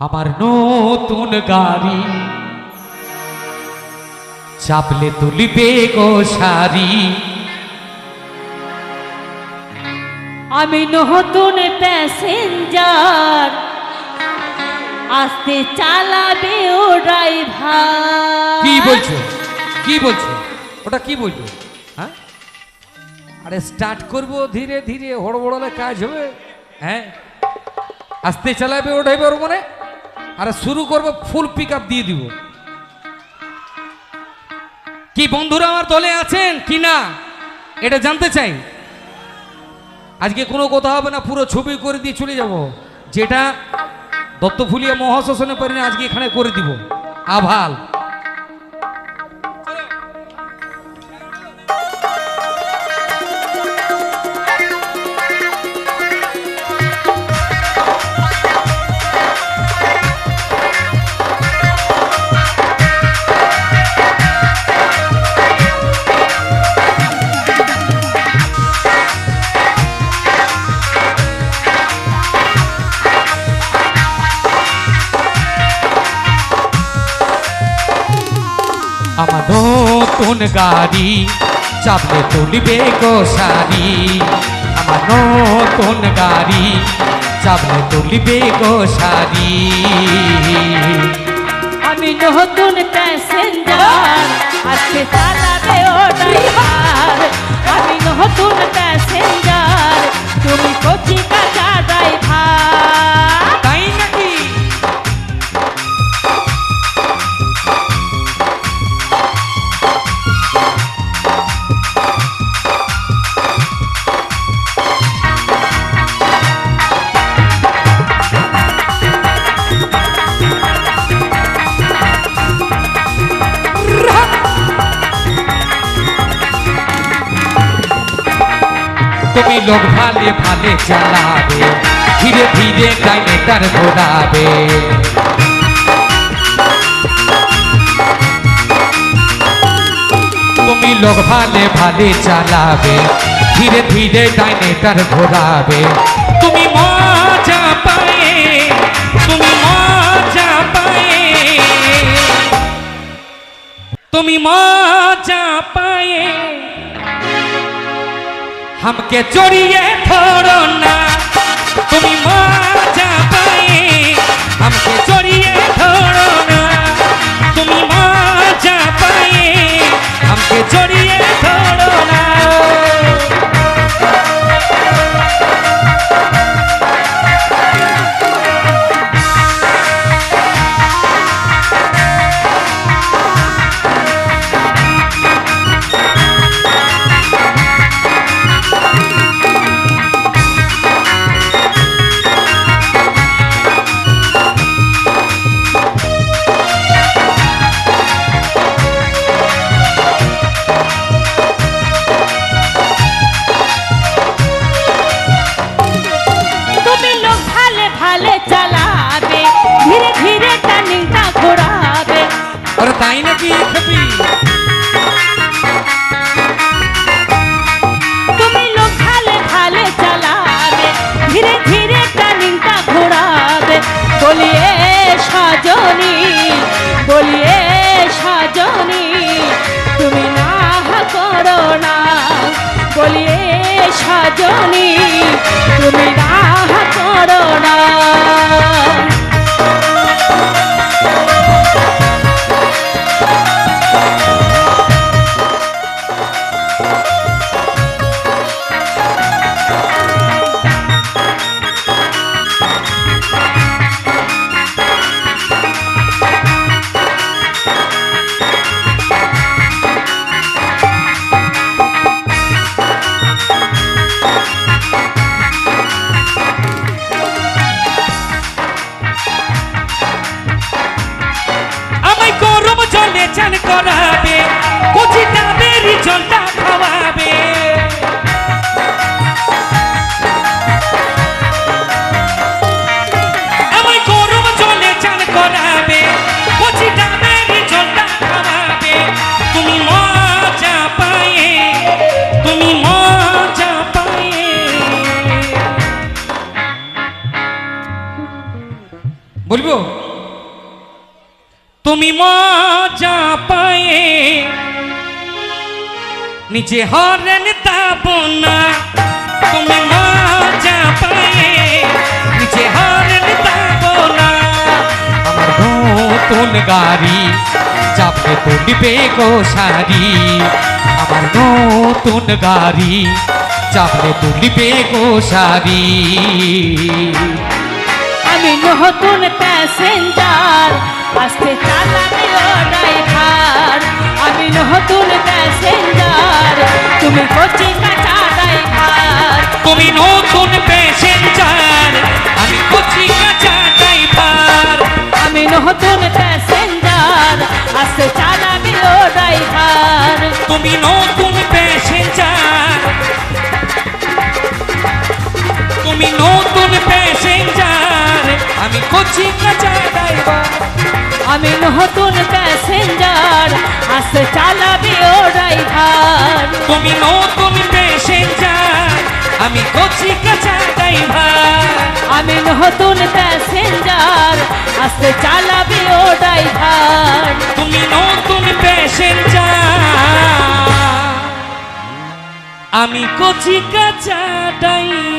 আমার নতুন গাড়ি। চাপলে তুলিবে গো শাড়ি। আমি নতুন প্যাসেঞ্জার আস্তে চালাবে ও ড্রাইভার। কি বলছো? কি বলছো? ওটা কি বলছো হ্যাঁ? আরে স্টার্ট করব ধীরে ধীরে হড়বড়লে কাজ হবে। হ্যাঁ? আস্তে চালাবে ও ড্রাইভার মনে? আরে শুরু করব ফুল পিক দিয়ে দিব। কি বন্ধুরা আমার দলে আছেন কি না? এটা জানতে চাই। আজকে কোনো কথা হবে না, পুরো ছবি করে দিয়ে চলে যাব। যেটা দত্তফুলিয়া মহাশাসনে পারি না আজকে এখানে করে দিব। আভাল। নতুন গাড়ি চাপলে তুলবে গো শাড়ি আমার নতুন গাড়ি চাপলে তুলবে গো শাড়ি আমি নতুন প্যাসেঞ্জার আজকে চালাবে ও ড্রাইভার তুমি লোক ভালে ভালে চালাবে। ধীরে ধীরে টাইমে তার ঘোরাবে। তুমি লোক ভালে ভালে চালাবে। ধীরে ধীরে ডাইনে তার ঘোরাবে। তুমি মজা পায়ে, তুমি মজা পায়ে। তুমি মজা পায়ে। हमके चोरिए थोड़ो ना तुम्हें माँ जा हमके चोरी বলিয়ে সাজনী তুমি করাবে কচি ডাবেরি জলটা নিচে হরেন দাবো না তুমি মজা পায়ে নিচে হরেন দাবো না আমার নতুন গাড়ি চাপে তুলবে গো শাড়ি। আমার নতুন গাড়ি চাপলে তুলবে গো শাড়ি। আমি নতুন প্যাসেঞ্জার আস্তে চালাবে ও ড্রাইভার নতুন প্যাসেঞ্জার তুমি কচি কাঁচা ড্রাইভার তুমি নতুন প্যাসেঞ্জার আমি কচি কাঁচা ড্রাইভার আমি নতুন প্যাসেঞ্জার আস্তে চালাবে ও ড্রাইভার তুমি নতুন প্যাসেঞ্জার তুমি নতুন প্যাসেঞ্জার আমি কচি কাঁচা ড্রাইভার আমি নতুন প্যাসেঞ্জার আস্তে চালাবে ও ড্রাইভার তুমি নতুন প্যাসেঞ্জার আমি কচি কাঁচা ড্রাইভার আমি নতুন প্যাসেঞ্জার আস্তে চালাবে ও ড্রাইভার তুমি নতুন প্যাসেঞ্জার আমি কচি কাঁচা ড্রাইভার